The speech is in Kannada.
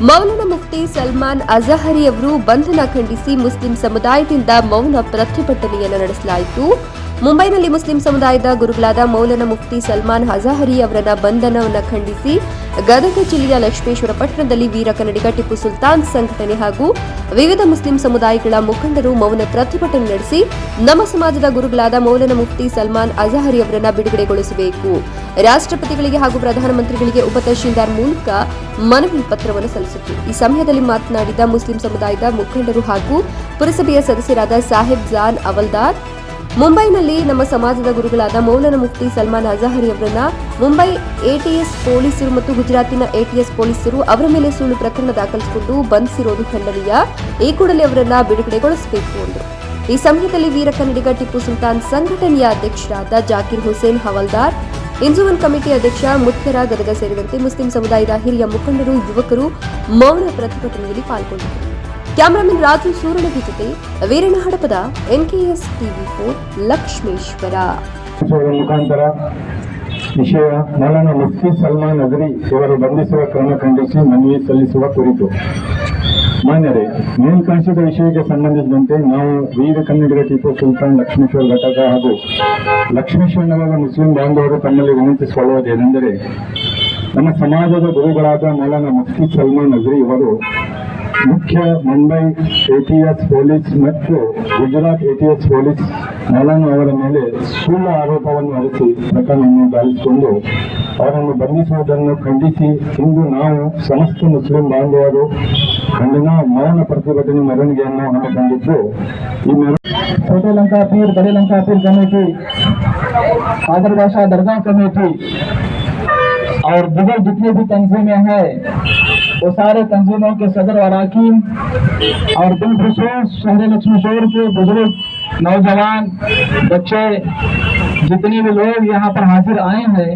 ಮೌಲನ ಮುಫ್ತಿ ಸಲ್ಮಾನ್ ಅಜಹರಿ ಅವರು ಬಂಧನ ಖಂಡಿಸಿ ಮುಸ್ಲಿಂ ಸಮುದಾಯದಿಂದ ಮೌನ ಪ್ರತಿಭಟನೆಯನ್ನು ನಡೆಸಲಾಯಿತು. ಮುಂಬೈನಲ್ಲಿ ಮುಸ್ಲಿಂ ಸಮುದಾಯದ ಗುರುಗಳಾದ ಮೌಲನ ಮುಫ್ತಿ ಸಲ್ಮಾನ್ ಹಜಹರಿ ಅವರನ್ನ ಬಂಧನವನ್ನು ಖಂಡಿಸಿ ಗದಗ ಜಿಲ್ಲೆಯ ಲಕ್ಷ್ಮೇಶ್ವರ ಪಟ್ಟಣದಲ್ಲಿ ವೀರ ಕನ್ನಡಿಗ ಟಿಪ್ಪು ಸುಲ್ತಾನ್ ಸಂಘಟನೆ ಹಾಗೂ ವಿವಿಧ ಮುಸ್ಲಿಂ ಸಮುದಾಯಗಳ ಮುಖಂಡರು ಮೌನ ಪ್ರತಿಭಟನೆ ನಡೆಸಿ ನಮ್ಮ ಸಮಾಜದ ಗುರುಗಳಾದ ಮೌಲನ ಮುಫ್ತಿ ಸಲ್ಮಾನ್ ಅಜಹರಿ ಅವರನ್ನ ಬಿಡುಗಡೆಗೊಳಿಸಬೇಕು. ರಾಷ್ಟ್ರಪತಿಗಳಿಗೆ ಹಾಗೂ ಪ್ರಧಾನಮಂತ್ರಿಗಳಿಗೆ ಉಪತಹಶೀಲ್ದಾರ್ ಮೂಲಕ ಮನವಿ ಪತ್ರವನ್ನು ಸಲ್ಲಿಸಿತು ಈ ಸಮಯದಲ್ಲಿ ಮಾತನಾಡಿದ ಮುಸ್ಲಿಂ ಸಮುದಾಯದ ಮುಖಂಡರು ಹಾಗೂ ಪುರಸಭೆಯ ಸದಸ್ಯರಾದ ಸಾಹೇಬ್ ಜಾನ್ ಅವಲ್ದಾರ್, ಮುಂಬೈನಲ್ಲಿ ನಮ್ಮ ಸಮಾಜದ ಗುರುಗಳಾದ ಮೌಲನ ಮುಫ್ತಿ ಸಲ್ಮಾನ್ ಅಜಹರಿ ಅವರನ್ನ ಮುಂಬೈ ಎಟಿಎಸ್ ಪೊಲೀಸರು ಮತ್ತು ಗುಜರಾತಿನ ಎಟಿಎಸ್ ಪೊಲೀಸರು ಅವರ ಮೇಲೆ ಸುಳ್ಳು ಪ್ರಕರಣ ದಾಖಲಿಸಿಕೊಂಡು ಬಂಧಿಸಿರೋದು ಖಂಡನೀಯ. ಈ ಕೂಡಲೇ ಅವರನ್ನ ಬಿಡುಗಡೆಗೊಳಿಸಬೇಕು ಎಂದರು ಈ ಸಮಯದಲ್ಲಿ ವೀರ ಕನ್ನಡಿಗ ಟಿಪ್ಪು ಸುಲ್ತಾನ್ ಸಂಘಟನೆಯ ಅಧ್ಯಕ್ಷರಾದ ಜಾಕಿರ್ ಹುಸೇನ್ ಹವಲ್ದಾರ್ ಇಂಜುವನ್ ಕಮಿಟಿ ಅಧ್ಯಕ್ಷ ಮುಖ್ಯರ ಗದಗ ಸೇರಿದಂತೆ ಮುಸ್ಲಿಂ ಸಮುದಾಯದ ಹಿರಿಯ ಮುಖಂಡರು, ಯುವಕರು ಮೌನ ಪ್ರತಿಭಟನೆಯಲ್ಲಿ ಪಾಲ್ಗೊಂಡಿದ್ದರು. ಕ್ಯಾಮರಾಮನ್ ರಾಜು ಸೂರಣಗಿ ಜೊತೆ Veeranna Hadapad NKS TV for Lakshmeshwar. ವಿಷಯ ಮೌಲಾನ ಮುಫ್ತಿ ಸಲ್ಮಾನ್ ಅಜರಿ ಇವರು ಬಂಧಿಸುವ ಕ್ರಮ ಖಂಡಿಸಿ ಮನವಿ ಸಲ್ಲಿಸುವ ಕುರಿತು. ಮಾನ್ಯರೇ ಮೇಲ್ಕಾಣಿಸಿದ ವಿಷಯಕ್ಕೆ ಸಂಬಂಧಿಸಿದಂತೆ ನಾವು ವೀರ ಕನ್ನಡಿಗರ ಟಿಪ್ಪು ಸುಲ್ತಾನ್ ಲಕ್ಷ್ಮೇಶ್ವರ ಘಟಕ ಹಾಗೂ ಲಕ್ಷ್ಮೇಶ್ವರ ನಗರದ ಮುಸ್ಲಿಂ ಬಾಂಧವರು ತಮ್ಮಲ್ಲಿ ವಿನಂತಿಸಿಕೊಳ್ಳುವುದೇನೆಂದರೆ ನಮ್ಮ ಸಮಾಜದ ಗುರುಗಳಾದ ಮೌಲಾನ ಮುಫ್ತಿ ಸಲ್ಮಾನ್ ಅಜ್ರಿ ಇವರು ಮುಖ್ಯ Mumbai A T S police ಮತ್ತು Gujarat A T ATS police Maulana ಅವರ ಮೇಲೆ ಸುಳ್ಳು ಆರೋಪವನ್ನು ಹೊರಿಸಿ ಪ್ರಕರಣವನ್ನು ದಾಳಿಸಿಕೊಂಡು ಅವರನ್ನು ಬಂಧಿಸುವುದನ್ನು ಖಂಡಿಸಿ ಇಂದು ನಾವು ಸಮಸ್ತ ಮುಸ್ಲಿಂ ಬಾಂಧವರು ಅಂದಿನ ಮೌನ ಪ್ರತಿಭಟನೆ ಮೆರವಣಿಗೆಯನ್ನು ಹಮ್ಮಿಕೊಂಡಿದ್ದು ಈ ಮೆರವಣಿಗೆ ಪೀರ್ ಬಡೇಲಂಕಾ ಪೀರ್ ಕಮಿಟಿ ಆದರ್ಭಾಷಾ ದರ್ಗಾ ಕಮಿಟಿ और दीगर जितने भी तंजीमें हैं, वो सारे तंजीमों के सदर अरकान और बिलखसूस शहर लक्ष्मी शोर के बुज़ुर्ग नौजवान, बच्चे, जितने भी लोग यहाँ पर हाजिर आए हैं